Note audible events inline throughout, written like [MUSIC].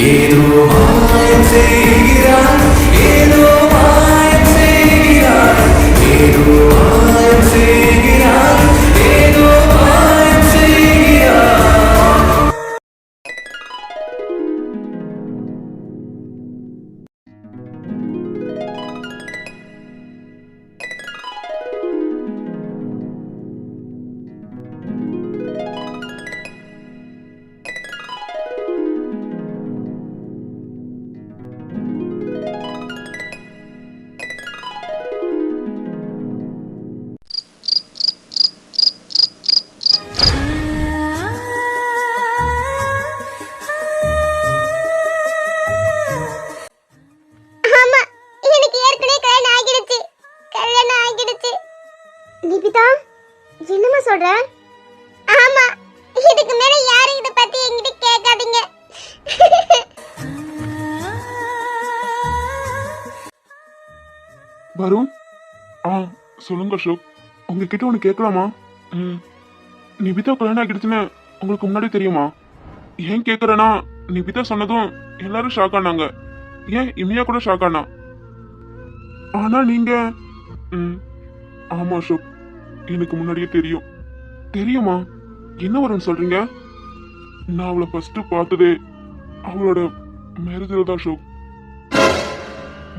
ஏதோ மாயம் செய்கிறாய் ஏதோ மாயம் செய்கிறாய் ஏதோ நிபிதா என்னம்மா சொல்ற? ஆமா இதுக்கு மேல யாரும் இத பத்தி என்கிட்ட கேட்காதீங்க. வருண் ஆ சொல்லுங்க அசோக். உங்ககிட்ட ஒன்று கேட்கலாமா? ம். நிபிதா கல்யாணம் ஆகிடுச்சுன்னு உங்களுக்கு முன்னாடி தெரியுமா? ஏன் கேட்குறேன்னா நிபிதா சொன்னதும் எல்லாரும் ஷாக் ஆனாங்க. ஏன் இமையா கூட ஷாக் ஆனா? ஆனா நீங்க ம் ஆமா அசோக். எனக்கு முன்னாடியே தெரியும். தெரியுமா? என்ன வரும்னு சொல்றீங்க? நான் அவளை ஃபர்ஸ்ட் பார்த்ததே அவளோட மேரேஜில் தான் அசோக்.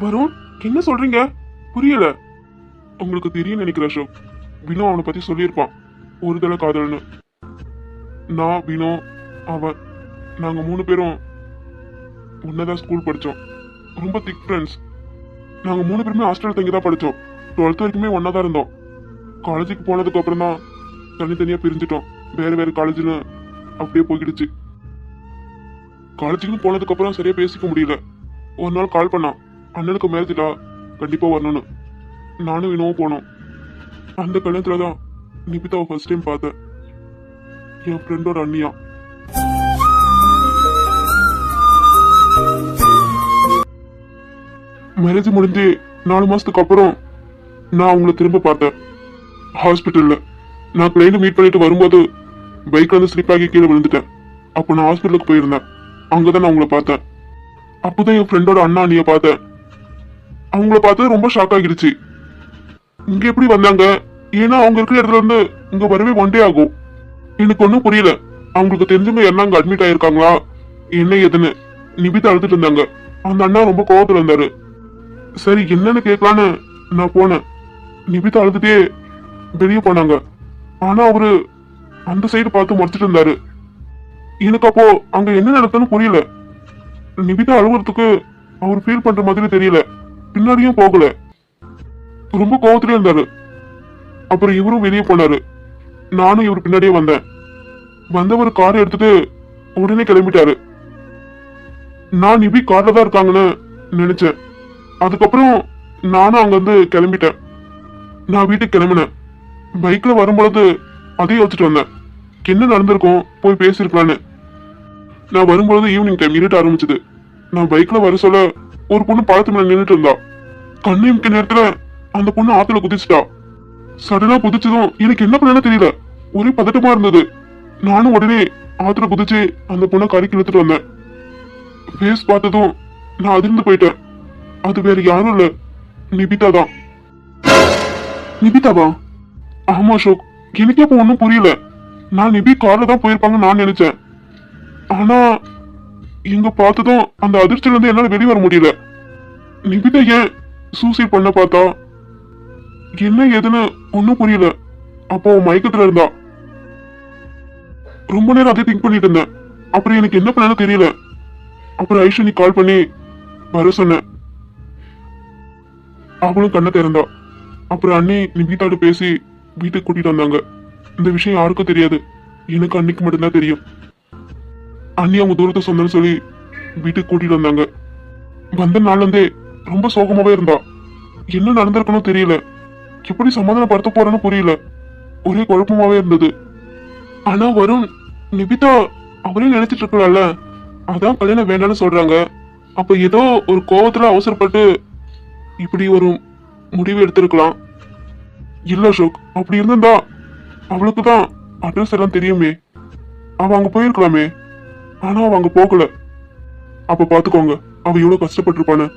வருண் என்ன சொல்றீங்க? புரியல. உங்களுக்கு தெரியும் நினைக்கிற அசோக். வினோ அவனை பத்தி சொல்லியிருப்பான். ஒரு தடவை காதல்னு. நான் வினோ அவன் நாங்க மூணு பேரும் ஒன்னதான் ஸ்கூல் படித்தோம் ரொம்ப திக் ஃப்ரெண்ட்ஸ் நாங்க மூணு பேருமே ஹாஸ்டல் தங்கி தான் படித்தோம் டுவெல்த் வரைக்குமே ஒன்னா தான் இருந்தோம். காலேஜுக்கு போனதுக்கு அப்புறம் தான் தனித்தனியா பிரிஞ்சிட்டோம். வேற வேற காலேஜ்னு அப்படியே போய்கிடுச்சு காலேஜுக்கு போனதுக்கு அப்புறம் சரியா பேசிக்க முடியல. ஒரு நாள் கால் பண்ணான். அண்ணனுக்கு மேரேஜ்டா கண்டிப்பா வரணும்னு. நானும் வினவும் போனோம். அந்த கல்யாணத்துல தான் நிபிதாவை ஃபர்ஸ்ட் டைம் பார்த்தேன். என் ஃப்ரெண்டோட அண்ணியா. மேரேஜ் முடிஞ்சு நாலு மாசத்துக்கு அப்புறம் நான் அவங்கள திரும்ப பார்த்தேன். ஹாஸ்பிட்டலில் நான் கிளைண்ட் மீட் பண்ணிட்டு வரும்போது பைக்கில் வந்து ஸ்லிப் ஆகி கீழே விழுந்துட்டேன். அப்போ நான் ஹாஸ்பிட்டலுக்கு போயிருந்தேன். அங்கே தான் நான் அவங்கள பார்த்தேன். அப்போ தான் என் ஃப்ரெண்டோட அண்ணா அண்ணியை பார்த்தேன். அவங்கள பார்த்து ரொம்ப ஷாக் ஆகிடுச்சு. இங்கே எப்படி வந்தாங்க? ஏன்னா அவங்க இருக்கிற இடத்துல இருந்து இங்கே வரவே ஒன் டே ஆகும். எனக்கு ஒன்றும் புரியல. அவங்களுக்கு தெரிஞ்சவங்க என்ன அங்கே அட்மிட் ஆயிருக்காங்களா? என்ன ஏதுன்னு. நிபிதா அழுதுட்டு இருந்தாங்க. அந்த அண்ணா ரொம்ப கோவத்தில் இருந்தாரு. சரி என்னன்னு கேட்கலான்னு நான் போனேன். நிபிதா அழுதுட்டே வெளியே போனாங்க. ஆனா அவரு அந்த சைடு பார்த்து முடிச்சிட்டு இருந்தாரு. எனக்கு அப்போ அங்க என்ன நடக்குதுன்னு புரியல. நிபிதா அழுகுறதுக்கு அவர் ஃபீல் பண்ற மாதிரி தெரியல. பின்னாடியும் போகல. ரொம்ப கோவத்திலே இருந்தாரு. அப்புறம் இவரும் வெளியே போனாரு. நானும் இவர் பின்னாடியே வந்தேன். வந்தவர் காரை எடுத்துட்டு உடனே கிளம்பிட்டாரு. நான் நிபி கார்ல தான் இருக்காங்கன்னு நினைச்சேன். அதுக்கப்புறம் நானும் அங்கிருந்து கிளம்பிட்டேன். நான் வீட்டுக்கு கிளம்பினேன். பைக்ல வரும்பொழுது அதையும் யோசிச்சுட்டு வந்தேன். என்ன நடந்திருக்கும்? போய் பேசியிருக்கலான்னு. நான் வரும்பொழுது ஈவினிங் டைம் இருட்ட ஆரம்பிச்சது. நான் பைக்ல வர சொல்ல ஒரு பொண்ணு பழத்து மேல நின்றுட்டு இருந்தா. கண்ணு நேரத்துல அந்த பொண்ணு ஆத்துல குதிச்சுட்டா. சடனா குதிச்சதும் எனக்கு என்ன பண்ணனு தெரியல. ஒரே பதட்டமா இருந்தது. நானும் உடனே ஆத்துல குதிச்சு அந்த பொண்ணை கரைக்கு இழுத்துட்டு வந்தேன். ஃபேஸ் பார்த்ததும் நான் அதிர்ந்து போயிட்டேன். அது வேற யாரும் இல்ல. நிபிதா தான் நிபிதாவா? ஆமா அசோக் எனக்கே அப்போ ஒன்றும் புரியல. நான் நிபி கார்ல தான் போயிருப்பாங்கன்னு நான் நினைச்சேன். ஆனா இங்க பார்த்ததும் அந்த அதிர்ச்சியில இருந்து என்னால வெளியே வர முடியல. நிபிதா ஏன் சூசைட் பண்ண பார்த்தா? என்ன ஏதுன்னு ஒன்றும் புரியல. அப்போ மயக்கத்தில் மயக்கத்துல இருந்தா. ரொம்ப நேரம் அதே திங்க் பண்ணிட்டு இருந்தேன். அப்புறம் எனக்கு என்ன பண்ணனு தெரியல. அப்புறம் ஐஷனி கால் பண்ணி வர சொன்னேன். அவளும் கண்ணை திறந்தா. அப்புறம் அண்ணி நிபிதாட்டு பேசி வீட்டுக்கு கூட்டிட்டு வந்தாங்க. இந்த விஷயம் யாருக்கும் தெரியாது. எனக்கு அன்னைக்கு மட்டும்தான் தெரியும். அண்ணி அவங்க தூரத்தை சொந்தம்னு சொல்லி வீட்டுக்கு கூட்டிட்டு வந்தாங்க. வந்த நாள்ல இருந்தே ரொம்ப சோகமாவே இருந்தா. என்ன நடந்திருக்கணும் தெரியல. எப்படி சமாதானப்படுத்த போறேன்னு புரியல. ஒரே குழப்பமாவே இருந்தது. ஆனா வருண் நிபிதா அவரே நினைச்சிட்டு இருக்கலாம்ல அதான் கல்யாணம் வேண்டாம்னு சொல்றாங்க. அப்ப ஏதோ ஒரு கோவத்துல அவசரப்பட்டு இப்படி ஒரு முடிவு எடுத்திருக்கலாம். இல்ல அசோக் அப்படி இருந்திருந்தா அவளுக்கு தான் அட்ரஸ் எல்லாம் தெரியுமே. அவ அங்க போயிருக்கலாமே. ஆனா அவ அங்க போகல. அப்ப பாத்துக்கோங்க அவ எவ்வளவு கஷ்டப்பட்டிருப்பானு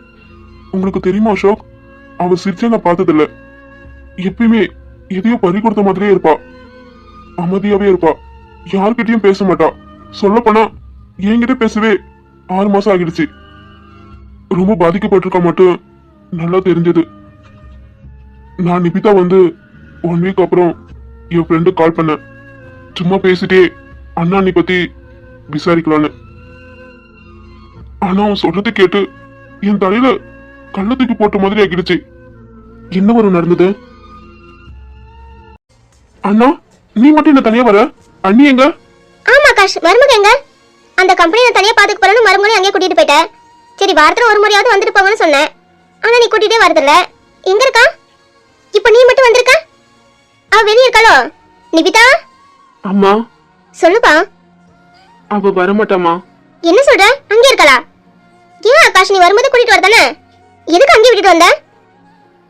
உங்களுக்கு தெரியுமா அசோக்? அவ சிரிச்சே நான் பார்த்ததில்ல. எப்பயுமே எதையோ பறி கொடுத்த மாதிரியே இருப்பா. அமைதியாவே இருப்பா. யார்கிட்டயும் பேச மாட்டா. சொல்ல போனா என்கிட்ட பேசவே ஆறு மாசம் ஆகிடுச்சு. ரொம்ப பாதிக்கப்பட்டிருக்கா மட்டும் நல்லா தெரிஞ்சது. நான் நிபிதா வந்து ஒன் வீக் அப்புறம் என் ஃப்ரெண்டு கால் பண்ணேன். சும்மா பேசிட்டே அண்ணா நீ பத்தி விசாரிக்கலான்னு. ஆனா அவன் சொல்றது கேட்டு என் தலையில கள்ளத்துக்கு போட்ட மாதிரி ஆகிடுச்சு. என்ன வரும் நடந்தது? அண்ணா நீ மட்டும் என்ன தனியா வர? அண்ணி எங்க? ஆமா ஆகாஷ். மருமக எங்க? அந்த கம்பெனி நான் தனியா பாத்துக்க போறேன்னு மருமகளையும் அங்கேயே கூட்டிட்டு போயிட்டேன். சரி வாரத்துல ஒரு முறையாவது வந்துட்டு போங்கன்னு சொன்னேன். ஆனா நீ கூட்டிட்டே வரதில்ல. எங்க இருக்கா? இப்போ நீ மட்டும் வந்திருக்க? அவ வெளியே இருக்காளோ? நிபிதா? அம்மா. சொல்லுப்பா. அவ வரமாட்டாமா என்ன சொல்ற? அங்கே இருக்காளா? ஏன் ஆகாஷ் நீ வரும்போது கூட்டிட்டு வரதானே? எதுக்கு அங்கே விட்டுட்டு வந்த?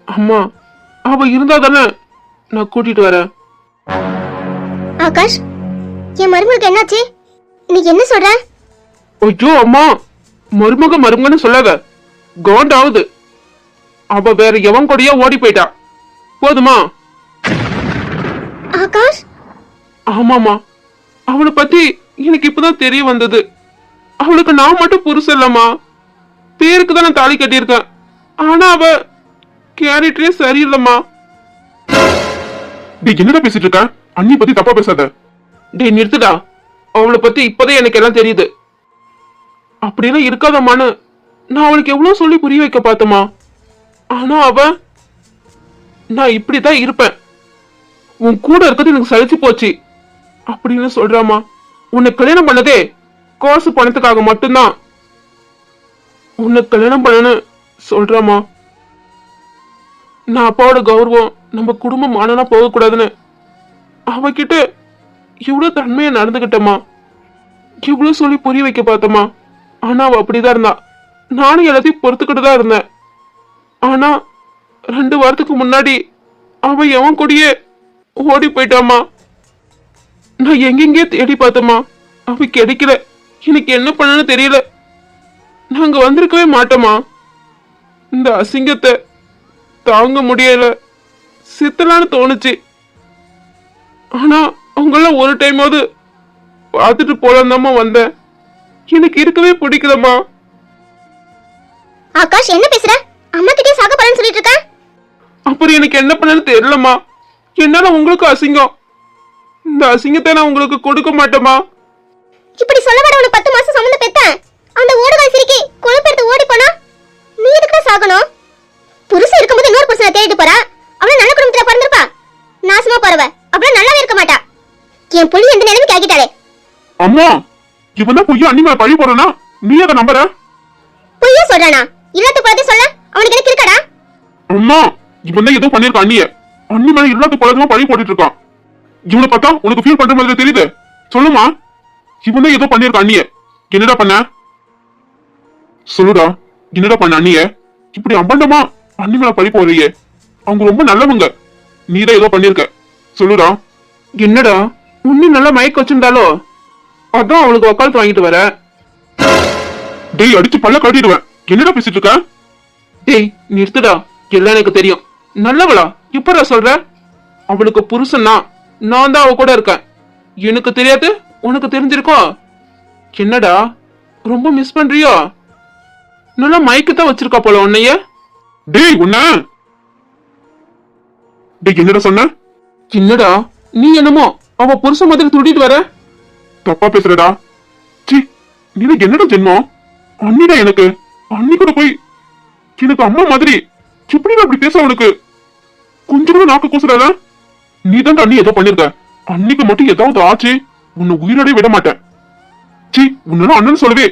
அம்மா அவ இருந்தா தானே நான் கூட்டிட்டு வரேன். ஆகாஷ் என் மருமகளுக்கு என்னாச்சு? நீ என்ன சொல்ற? ஐயோ அம்மா. மருமக மருமகன்னு சொல்லாத. காண்டாவுது. அவ வேற எவன் கூடயோ ஓடி போயிட்டா. போதுமா? ஆகாஷ்? ஆமாமா அவளை பத்தி எனக்கு இப்பதான் தெரிய வந்தது. அவளுக்கு நான் மட்டும் புருஷன் இல்லம்மா. பேருக்கு தான் நான் தாலி கட்டியிருக்கேன். ஆனா அவ கேரக்டரே சரியில்லைம்மா. டேய் என்னடா பேசிட்டு இருக்க அண்ணி பத்தி தப்பா பேசாத. டேய் நிறுத்துடா. அவளை பத்தி இப்பதான் எனக்கு எல்லாம் தெரியுது. அப்படியெல்லாம் இருக்காதம்மான்னு நான் அவளுக்கு எவ்வளவு சொல்லி புரிய வைக்க பார்த்தம்மா. ஆனா அவ நான் இப்படி தான் இருப்பேன். உன் கூட இருக்கிறது எனக்கு சலிச்சு போச்சு. அப்படின்னு சொல்றாமா? உன்னை கல்யாணம் பண்ணதே காசு பணத்துக்காக மட்டும்தான். உன்னை கல்யாணம் பண்ணனு சொல்றாமா? நான் அப்பாவோட கௌரவம் நம்ம குடும்பம் மானனா போகக்கூடாதுன்னு. அவகிட்ட இவ்வளோ தன்மையை நடந்துகிட்டம்மா. இவ்வளோ சொல்லி புரிய வைக்க பார்த்தம்மா. அவள் அப்படி அப்படிதான் இருந்தா. நானும் எல்லாத்தையும் பொறுத்துக்கிட்டு தான் இருந்தேன். ஆனால் ரெண்டு வாரத்துக்கு முன்னாடி அவ எவன் கூடயே ஓடி போயிட்டாமா நான் எங்கெங்கே தேடி பார்த்தம்மா. அவன் கிடைக்கல. எனக்கு என்ன பண்ணனு தெரியல. நாங்க வந்திருக்கவே மாட்டோமா இந்த அசிங்கத்தை தாங்க முடியல. சித்தலான்னு தோணுச்சு. ஆனா அவங்களாம் ஒரு டைமாவது பார்த்துட்டு போலாந்தாம்மா வந்தேன். எனக்கு இருக்கவே பிடிக்கலம்மா. ஆகாஷ் என்ன பேசுற? அம்மா கிட்டே சாக போறேன்னு சொல்லிட்டு இருக்க? அப்புறம் எனக்கு என்ன பண்ணன்னு தெரியலம்மா. என்னால உங்களுக்கு அசிங்கம். இந்த அசிங்கத்தை நான் உங்களுக்கு கொடுக்க மாட்டேம்மா. இப்படி சொல்ல வர உனக்கு பத்து மாசம் சம்மந்த பெத்த அந்த ஓடுகால் சிரிக்கி கொழுப்பெடுத்து ஓடி போனா நீ எதுக்கு சாகணும்? புருஷன் இருக்கும்போது இன்னொரு புருஷனை தேடிட்டு போறா? அவள நல்ல குடும்பத்துல பிறந்திருப்பா. நாசமா போறவ. அவள நல்லாவே இருக்க மாட்டா. என் புள்ளி எந்த நிலைமைக்கு ஆகிட்டாளே அம்மா இவன் தான் பொய்யா? அண்ணி மேல பழி போறனா நீ அதை நம்புற? பொய்யா சொல்றானா? இல்லாத போலதே சொல்ல அவனுக்கு எனக்கு இருக்கடா. அம்மா இவன் தான் ஏதோ பண்ணிருக்கான் அண்ணிய. அண்ணி மேல இல்லாத பழக்கமா பழி போட்டுட்டு இருக்கான். இவனை பார்த்தா உனக்கு ஃபீல் பண்ற மாதிரி தெரியுது. சொல்லுமா இவன் தான் ஏதோ பண்ணிருக்கான் அண்ணிய. என்னடா பண்ண? சொல்லுடா. என்னடா பண்ண அண்ணிய? இப்படி அபண்டமா அண்ணி மேல பழி போறியே அவங்க ரொம்ப நல்லவங்க. நீ தான் ஏதோ பண்ணிருக்க சொல்லுடா. என்னடா? உன்னி நல்லா மயக்க வச்சிருந்தாலோ? அதான் அவளுக்கு வக்காலத்து வாங்கிட்டு வர. டேய் அடிச்சு பல்ல கட்டிடுவேன் என்னடா பேசிட்டு இருக்க? டேய் நிறுத்துடா. எல்லாம் எனக்கு தெரியும். நல்லவளா? இப்படா சொல்ற? அவளுக்கு புருஷன்னா நான் தான் அவ கூட இருக்கேன். எனக்கு தெரியாது? உனக்கு தெரிஞ்சிருக்கோ? என்னடா? ரொம்ப மிஸ் பண்றியோ? நல்லா மயக்கத்தான் வச்சிருக்கா போல உன்னைய. டேய் உன்ன! டேய் என்னடா சொன்ன? என்னடா? நீ என்னமோ? அவ புருஷன் மாதிரி துடிட்டு வர. தப்பா பேசுறடா. சி நீ என்னடா ஜென்மம் அண்ணிடா எனக்கு. அண்ணி கூட போய் எனக்கு அம்மா மாதிரி. எப்படிடா அப்படி பேச அவனுக்கு கொஞ்சம் கூட நாக்கு கூசுறாத நீ தான் அண்ணி ஏதோ பண்ணிருக்க. அன்னைக்கு மட்டும் ஏதாவது ஆச்சு உன்னை உயிரோட விட மாட்டேன். சி உன்னால அண்ணன் சொல்லவே.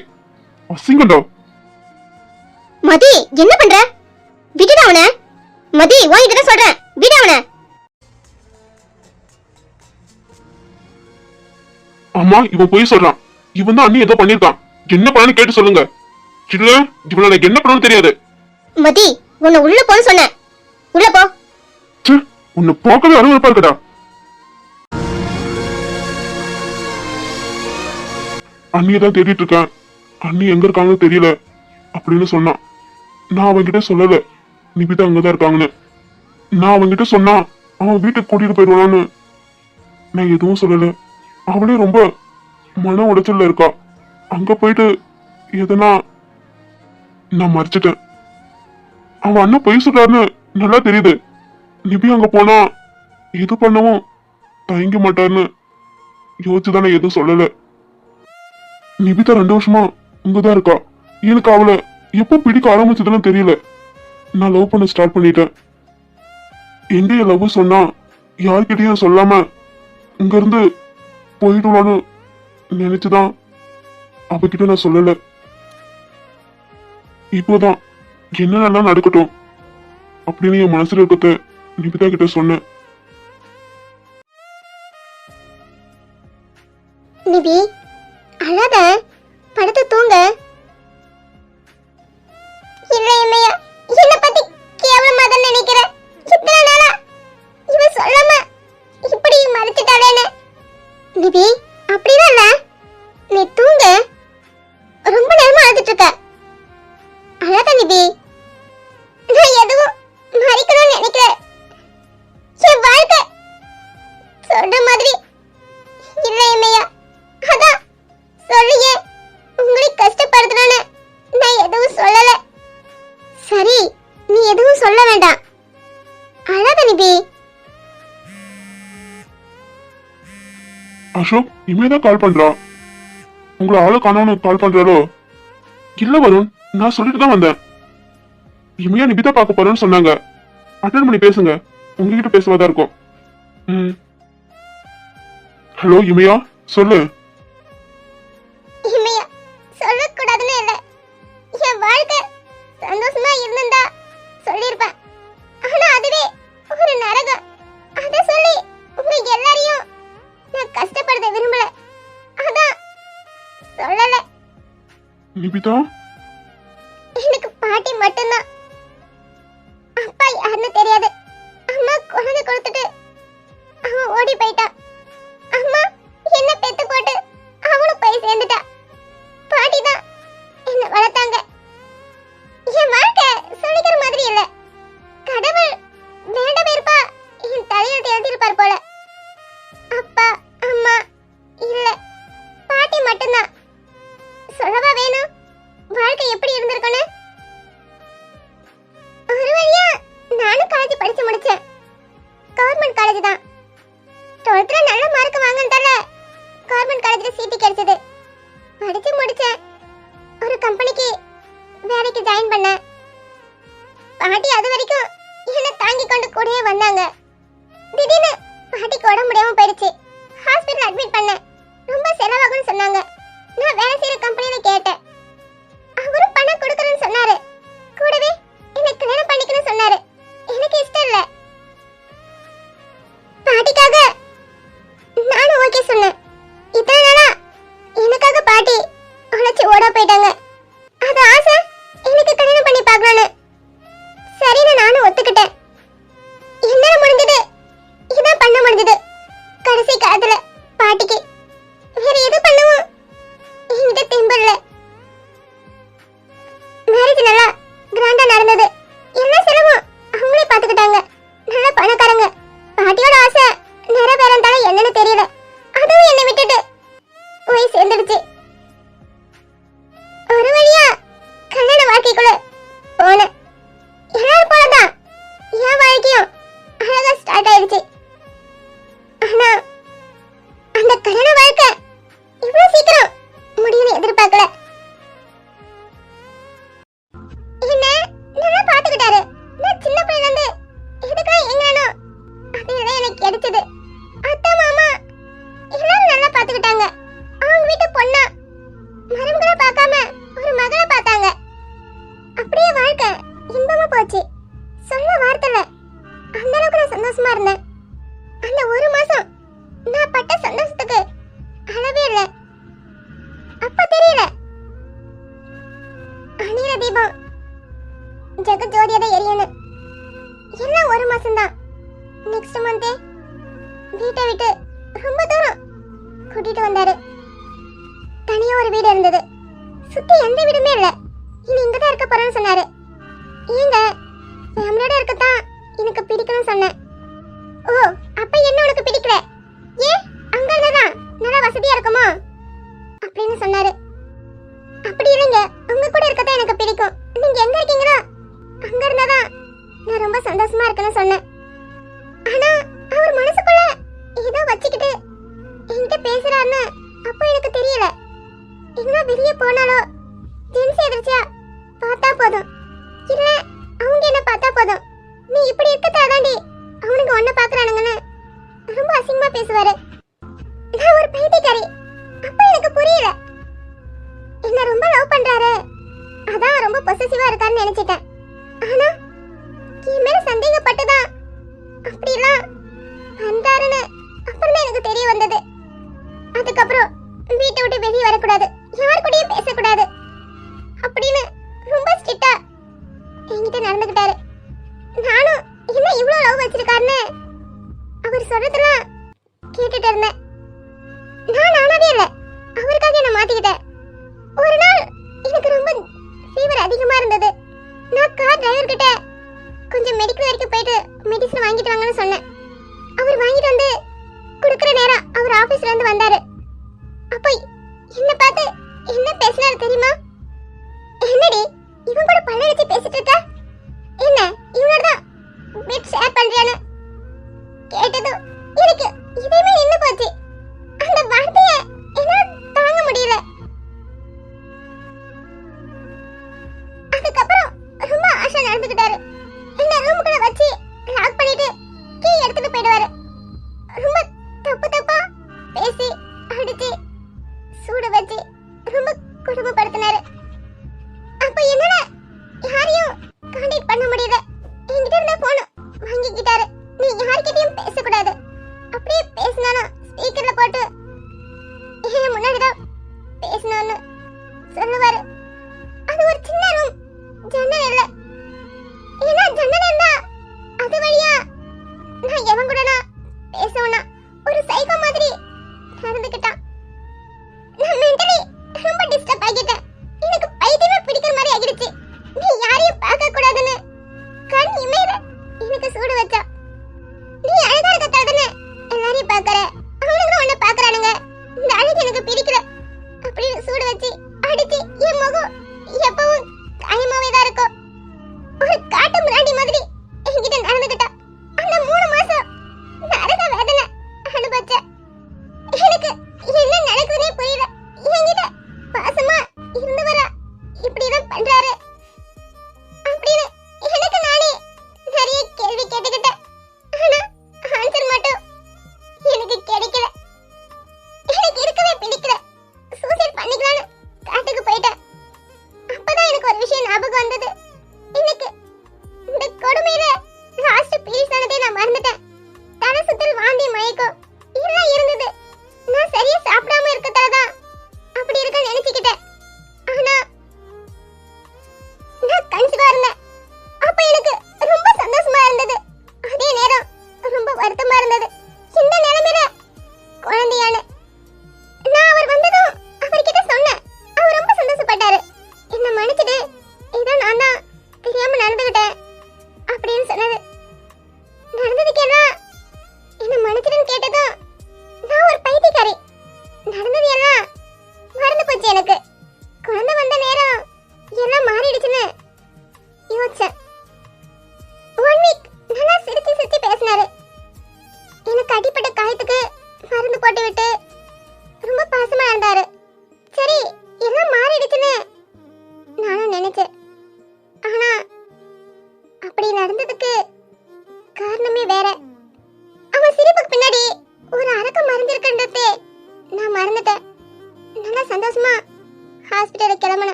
அசிங்கம்டா மதி என்ன பண்ற? விட்டுடா அவன. மதி உன்கிட்ட தான் சொல்றேன். விடு அவன. அம்மா இவன் பொய் சொல்றான். இவன் தான் அண்ணி ஏதோ பண்ணிருக்கான். என்ன பண்ணு கேட்டு சொல்லுங்க. இல்ல இவனை எனக்கு என்ன பண்ணணும்னு தெரியாது. மதி உன்னை உள்ள போன்னு சொன்னேன். உள்ள போ. உன்னை பார்க்கவே அருவருப்பா இருக்கடா. அண்ணியை தான் தேடிட்டு இருக்கேன். அண்ணி எங்க இருக்காங்கன்னு தெரியல அப்படின்னு சொன்னான். நான் அவன்கிட்ட சொல்லல. நிபிதா அங்கதான் இருக்காங்கன்னு. நான் அவன்கிட்ட சொன்னா அவன் வீட்டுக்கு கூட்டிட்டு போயிடுவான்னு நான் எதுவும் சொல்லல. அவளே ரொம்ப மன உடைச்சல்ல இருக்கா. அங்க போயிட்டு எதனா நான் மறைச்சிட்டேன். அவன் அண்ணன் பொய் சொல்றாருன்னு நல்லா தெரியுது. நிபி அங்க போனா எது பண்ணவும் தயங்க மாட்டான்னு யோசிச்சுதானே நான் எதுவும் சொல்லல. நிபிதா ரெண்டு வருஷமா இங்கதான் இருக்கா. எனக்கு அவளை எப்போ பிடிக்க ஆரம்பிச்சதுன்னு தெரியல. நான் லவ் பண்ண ஸ்டார்ட் பண்ணிட்டேன். எங்கே என் லவ் சொன்னா யார்கிட்டயும் சொல்லாம இங்க இருந்து போயிடுவான்னு நினைச்சுதான் அவகிட்ட நான் சொல்லல. இப்போதான் என்னென்னலாம் நடக்கட்டும் அப்படின்னு என் மனசுல இருக்கத்த நிபிதா கிட்ட சொன்னேன். நிபி அழாத. படுத்து தூங்க. இல்ல இமையா என்ன பத்தி கேவலமா தான் நினைக்கிற? இத்தனை நாளா இவ சொல்லாம இப்படி மறைச்சிட்டாளேன்னு. நிபி அப்படிதான் இல்ல. நீ தூங்க. ரொம்ப நேரமா அழுதுட்டு இருக்க. அசோக் இமேதான் கால் பண்றா. உங்களை ஆளு காணோன்னு கால் பண்றாளோ இல்ல வருண் நான் சொல்லிட்டு தான் வந்தேன். இமையா நிபிதா பார்க்க போறேன்னு சொன்னாங்க. அட்டன் பண்ணி பேசுங்க. உங்ககிட்ட பேசுவதா இருக்கும். ம். ஹலோ இமையா சொல்லு. நிபிதா வேலைக்கு ஜாயின் பண்ணேன் பாட்டி அது வரைக்கும் என்ன தாங்கி கொண்டு கூடயே வந்தாங்க. திடீர்னு பாட்டிக்கு உடம்பு முடியாம போயிடுச்சு. ஹாஸ்பிட்டல் அட்மிட் பண்ணேன் ரொம்ப செலவாகும்னு சொன்னாங்க. நான் வேலை செய்யற கம்பெனியில கேட்டேன். அவரும் பணம் கொடுக்கறேன்னு சொன்னாரு. கூடவே என்னை கல்யாணம் பண்ணிக்கணும்னு சொன்னாரு. எனக்கு இஷ்டம் இல்ல. பாட்டிக்காக என்னன்னு தெரியல. சொல்ற தீபா ஜெக ஜோதியதை எரியணும். எல்லாம் ஒரு மாசம்தான். நெக்ஸ்ட் மந்தே வீட்டை விட்டு ரொம்ப தூரம் கூட்டிட்டு வந்தாரு. தனியா ஒரு வீடு இருந்தது. சுத்தி எந்த வீடுமே இல்ல. இனி இங்க தான் இருக்க போறேன்னு சொன்னாரு. ஏங்க ஃபேமிலியோட இருக்கத்தான் எனக்கு பிடிக்கணும்னு சொன்னேன். பேசுவாரு. நான் ஒரு பைத்தியக்காரி. அப்ப எனக்கு புரியல. என்ன ரொம்ப லவ் பண்றாரு. அதான் ரொம்ப பொசசிவா இருக்கான்னு நினைச்சிட்டேன். ஆனா என் மேல சந்தேகப்பட்டு பேசினாரு தெரியுமா? என்னடி இவன் கூட பல்ல வச்சு பேசிட்டு இருக்க? என்ன இவனோட தான் பெட் ஷேர் பண்றியான்னு? நான் எவன் கூட பேசவனா ஒரு சைக்கோ மாதிரி நடந்துக்கிட்டான்.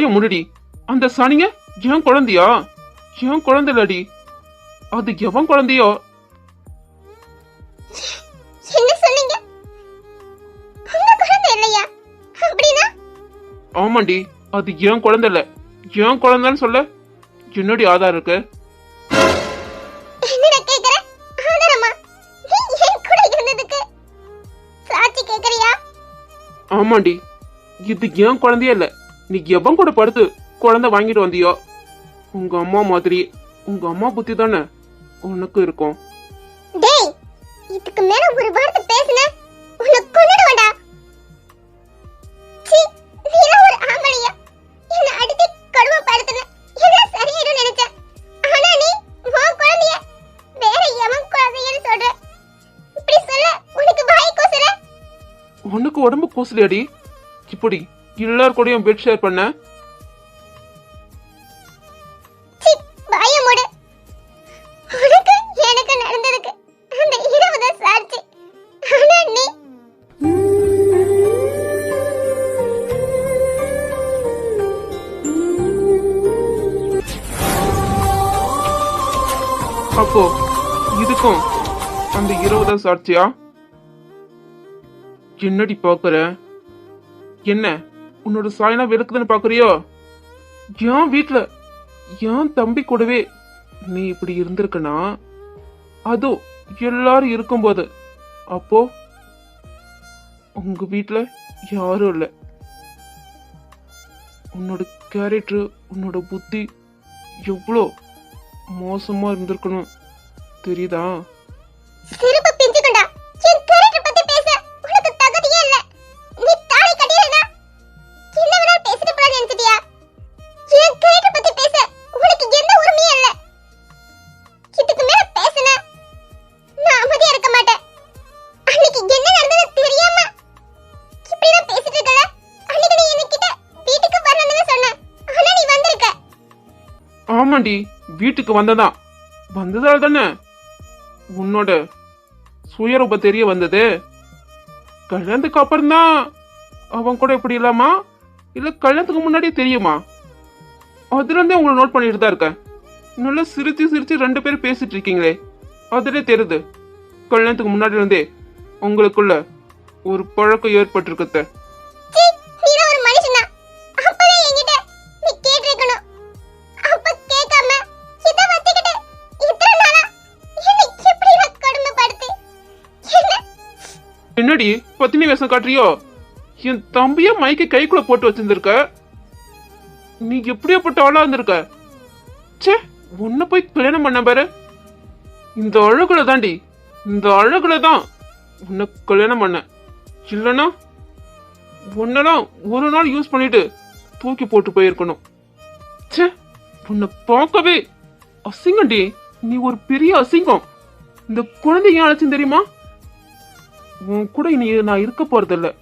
வாய முடுடி அந்த சனிங்க என் குழந்தையா? என் குழந்தை இல்லடி அது எவன் குழந்தையோ? ஆமாண்டி அது என் குழந்தை இல்ல? என் குழந்தைன்னு சொல்ல? என்னடி ஆதாரம் இருக்கு? ஆமாண்டி இது என் குழந்தையே இல்ல? நீ எவன் கூட படுத்து குழந்தை வாங்கிட்டு வந்தியோ? உங்க அம்மா மாதிரி. உங்க அம்மா புத்தி தானே உனக்கு இருக்கும். டேய் இதுக்கு மேல ஒரு வார்த்தை பேசுன? உன்னை கொன்னுடுவேன்டா சீ நீ ஒரு ஆம்பளையா? என்ன அடிச்சு கொடுமைப்படுத்தின எல்லாம் சரியாயிடும் நினைச்சேன். ஆனா நீ உன் குழந்தைய வேற எவன் குழந்தையன்னு சொல்ற? இப்படி சொல்ல உனக்கு வாய் கூசுற உனக்கு உடம்பு கூசலியாடி? இப்படி எல்லார் கூடயும் பெட் ஷேர் பண்ண இரவு அப்போ இதுக்கும் அந்த இருபதாம் சாட்சியா என்னடி பாக்குற? என்ன? உன்னோட சாயனா வெறுக்குதுன்னு பாக்குறியோ? என் வீட்ல என் தம்பி கூடவே நீ இப்படி இருந்திருக்கனா அதோ எல்லாரும் இருக்கும்போது அப்போ உங்க வீட்ல யாரும் இல்ல. உன்னோட கேரக்டர் உன்னோட புத்தி எவ்வளோ மோசமா இருந்திருக்கணும் தெரியுதா? சிறுப்பு பிஞ்சு கொண்டா என் ஆமாண்டி வீட்டுக்கு வந்ததான் வந்ததால் தானே? உன்னோட சுயரூப தெரிய வந்தது. கல்யாணத்துக்கு அப்புறம் தான் அவன் கூட இப்படி இல்லாமா? இல்ல கல்யாணத்துக்கு முன்னாடியே தெரியுமா? அதுலேருந்தே உங்களை நோட் பண்ணிட்டு தான் இருக்கேன். நல்லா சிரித்து சிரித்து ரெண்டு பேரும் பேசிட்டு இருக்கீங்களே அதிலே தெரியுது. கல்யாணத்துக்கு முன்னாடி இருந்தே உங்களுக்குள்ள ஒரு பழக்கம் ஏற்பட்டிருக்கத்தை என்னடி பத்தினி வேஷம் காட்டுறியோ? என் தம்பிய மைக்க கைக்குள்ள போட்டு வச்சிருந்திருக்க. நீ எப்படியாப்பட்ட ஆளா இருந்திருக்க. ச்சே உன்னை போய் கல்யாணம் பண்ண பாரு. இந்த அழகுல தாண்டி இந்த அழகுல தான் உன்னை கல்யாணம் பண்ண இல்லனா உன்னெல்லாம் ஒரு நாள் யூஸ் பண்ணிட்டு தூக்கி போட்டு போயிருக்கணும். ச்சே உன்னை பார்க்கவே அசிங்கம்டி. நீ ஒரு பெரிய அசிங்கம். இந்த குழந்தைங்க ஏன் அழைச்சுன்னு தெரியுமா? உன் கூட இனி நான் இருக்க போறதில்ல.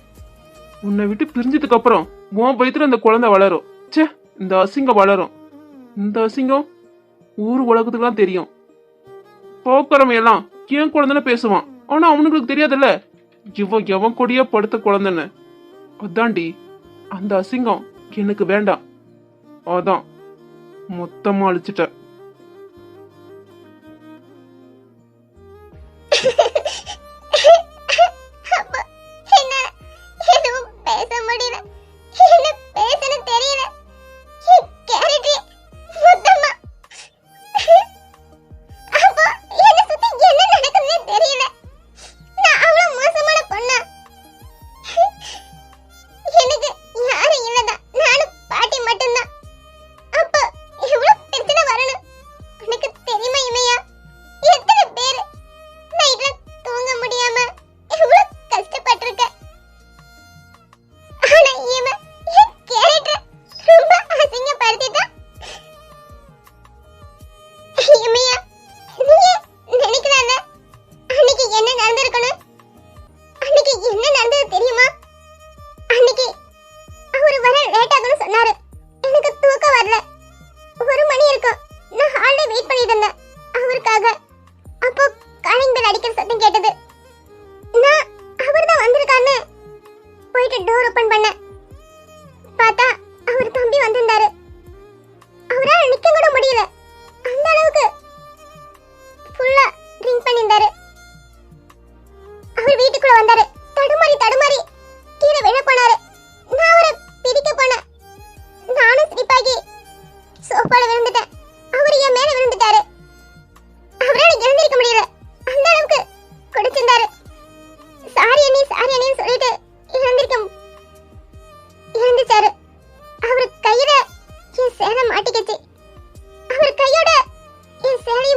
உன்னை விட்டு பிரிஞ்சதுக்கு அப்புறம் உன் பயத்துல இந்த குழந்தை வளரும். ச்சே இந்த அசிங்கம் வளரும். இந்த அசிங்கம் ஊர் உலகத்துக்குலாம் தெரியும். போக்குறவன் எல்லாம் என் குழந்தைன்னு பேசுவான். ஆனா அவனுங்களுக்கு தெரியாதுல்ல? இவன் எவன் கொடியா படுத்த குழந்தைன்னு. அதான்டி அந்த அசிங்கம் எனக்கு வேண்டாம். அதான் மொத்தமா அழிச்சிட்டேன். [LAUGHS]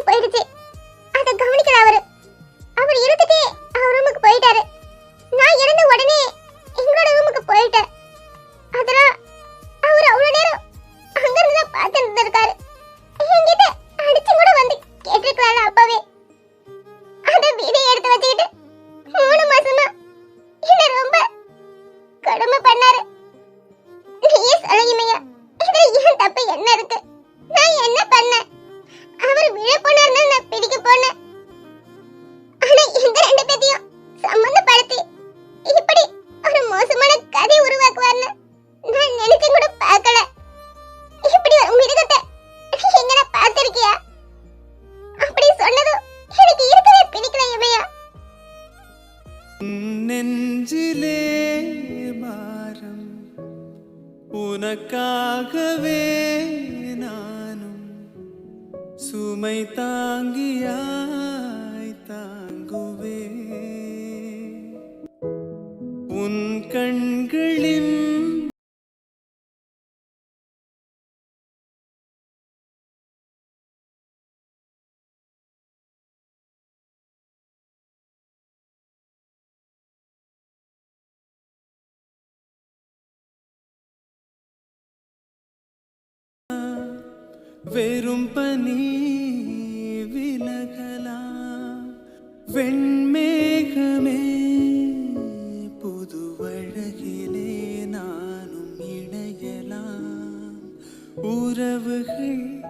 Pergi. நெஞ்சிலே உனக்காகவே நானும் சுமை தாங்கியாய் தாங்குவே உன் கண் வெறும் பனி விலகலா வெண்மேகமே புது அழகிலே நானும் இணையலாம். உறவுகள்